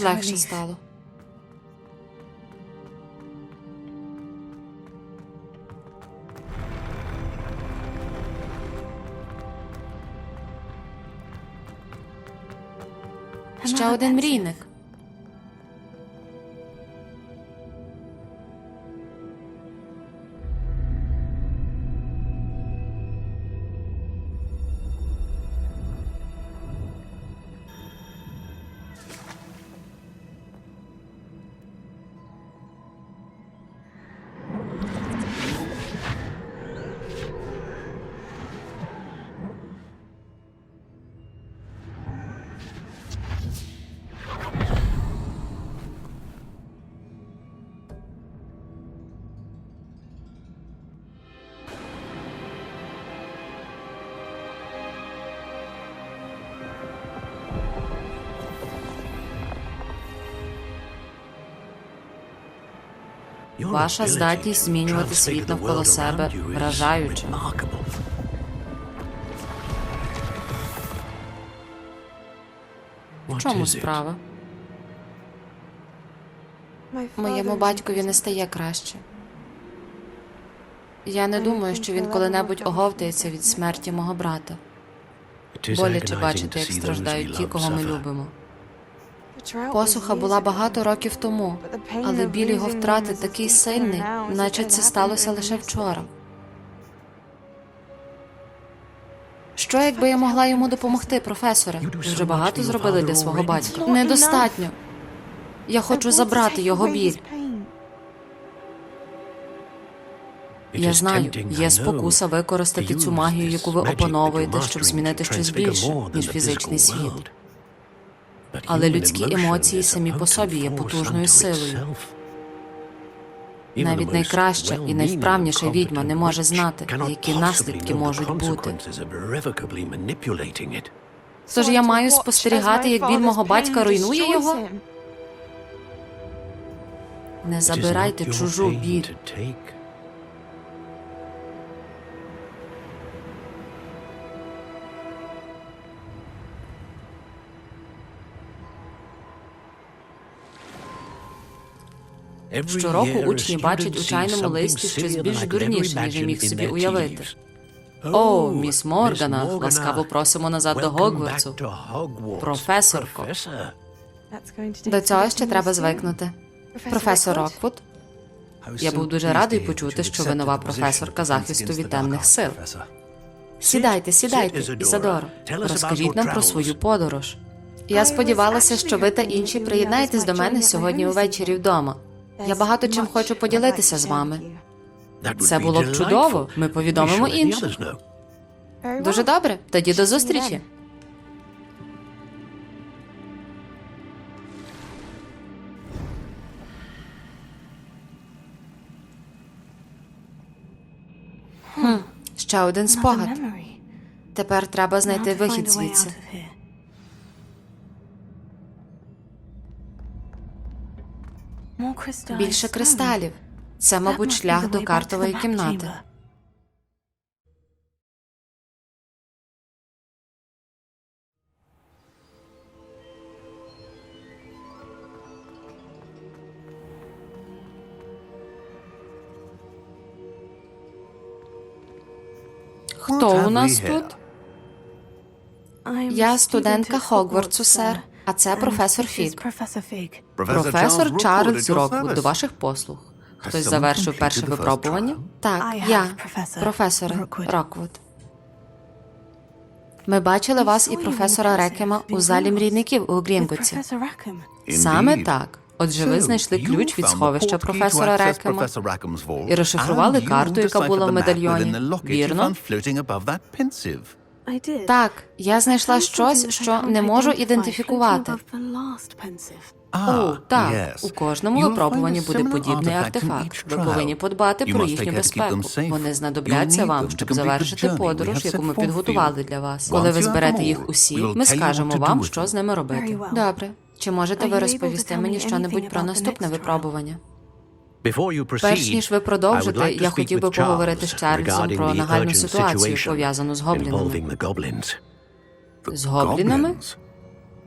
легше стало. Ще один мрійник. Ваша здатність змінювати світ навколо себе вражаюча. В чому справа? Моєму батькові не стає краще. Я не думаю, що він коли-небудь оговтається від смерті мого брата. Боляче бачити, як страждають ті, кого ми любимо. Посуха була багато років тому, але біль його втрати такий сильний, наче це сталося лише вчора. Що, якби я могла йому допомогти, професоре? Ви вже багато зробили для свого батька. Недостатньо. Я хочу забрати його біль. Я знаю, є спокуса використати цю магію, яку ви опановуєте, щоб змінити щось більше, ніж фізичний світ. Але людські емоції самі по собі є потужною силою. Навіть найкраща і найвправніша відьма не може знати, які наслідки можуть бути. Тож я маю спостерігати, як біль мого батька руйнує його. Не забирайте чужу біль. Щороку учні бачать у чайному листі щось більш дурніше, ніж я міг собі уявити. О, міс Моргана, ласкаво просимо назад до Гогвартсу. Професорко. До цього ще треба звикнути. Професор Роквуд, я був дуже радий почути, що ви нова професорка захисту від темних сил. Сідайте, сідайте, Ізадоро. Розкажіть нам про свою подорож. Я сподівалася, що ви та інші приєднаєтесь до мене сьогодні увечері вдома. Я багато чим хочу поділитися з вами. Це було б чудово. Ми повідомимо інших. Дуже добре. Тоді до зустрічі. Хм, ще один спогад. Тепер треба знайти вихід звідси. Більше кристалів. Це, мабуть, шлях до картової кімнати. Хто у нас тут? Я студентка Хогвартсу, сер. А це професор Фік. Професор Чарльз Роквуд до ваших послуг. Хтось завершив перше випробування? Так, я, професор Роквуд. Роквуд. Ми бачили вас і професора Рекема у залі мрійників у Грінгоці. Саме так. Отже, ви знайшли ключ від сховища професора Рекема і розшифрували карту, яка була в медальйоні. Вірно? Так, я знайшла щось, що не можу ідентифікувати. О, так, у кожному випробуванні буде подібний артефакт. Ви повинні подбати про їхню безпеку. Вони знадобляться вам, щоб завершити подорож, яку ми підготували для вас. Коли ви зберете їх усі, ми скажемо вам, що з ними робити. Добре. Чи можете ви розповісти мені щонебудь про наступне випробування? Перш ніж ви продовжите, я хотів би поговорити з Чарльзом про нагальну ситуацію, пов'язану з гоблінами. З гоблінами?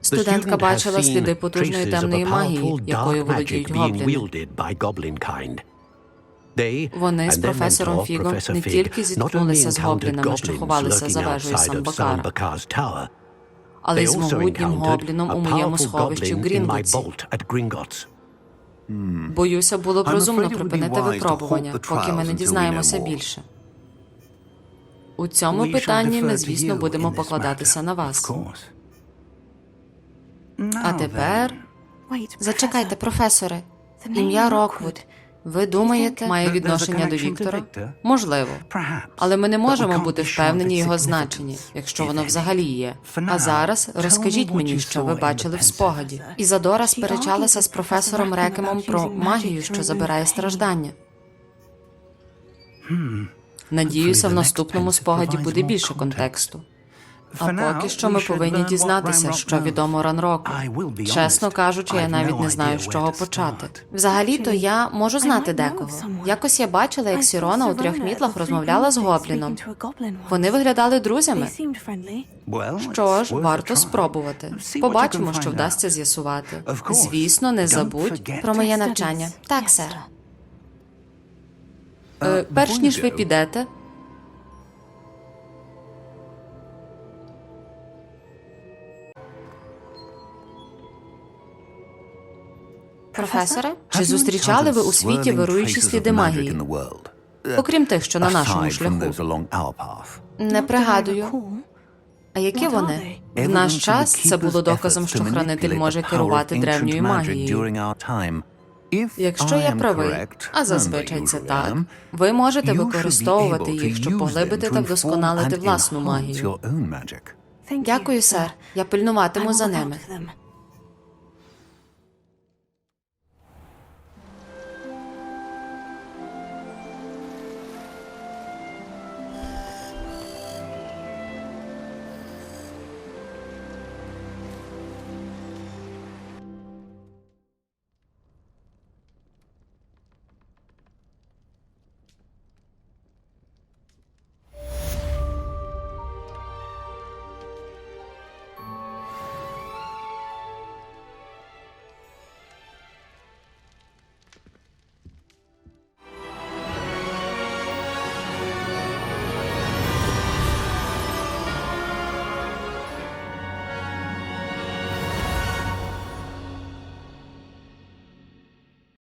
Студентка бачила сліди потужної темної магії, якою володіють гобліни. Вони з професором Фіго не тільки зіткнулися з гоблінами, що ховалися за вежею Самбакара, але й з могутнім гобліном у моєму сховищі в Грінготсі. Боюся, було б розумно припинити випробування, поки ми не дізнаємося більше. У цьому питанні ми, звісно, будемо покладатися на вас. А тепер Зачекайте, професоре. Ім'я Роквуд. Ви думаєте, має відношення до Віктора? Можливо. Але ми не можемо бути впевнені його значенні, якщо воно взагалі є. А зараз розкажіть мені, що ви бачили в спогаді. Ізадора сперечалася з професором Рекемом про магію, що забирає страждання. Надіюся, в наступному спогаді буде більше контексту. А поки що ми повинні дізнатися, що відомо Ранроку. Чесно кажучи, я навіть не знаю, з чого почати. Взагалі-то я можу знати декого. Якось я бачила, як Сірона у трьох мітлах розмовляла з гобліном. Вони виглядали друзями. Що Що ж, варто спробувати. Побачимо, що вдасться з'ясувати. Звісно, не забудь. Про моє навчання. Так, сер. Е, перш ніж ви підете, Професоре? чи зустрічали ви у світі вируючі сліди магії, окрім тих, що на нашому шляху? Не пригадую. А які вони? В наш час це було доказом, що хранитель може керувати древньою магією. Якщо я правий, а зазвичай це так, ви можете використовувати їх, щоб поглибити та вдосконалити власну магію. Дякую, сер. Я пильнуватиму за ними.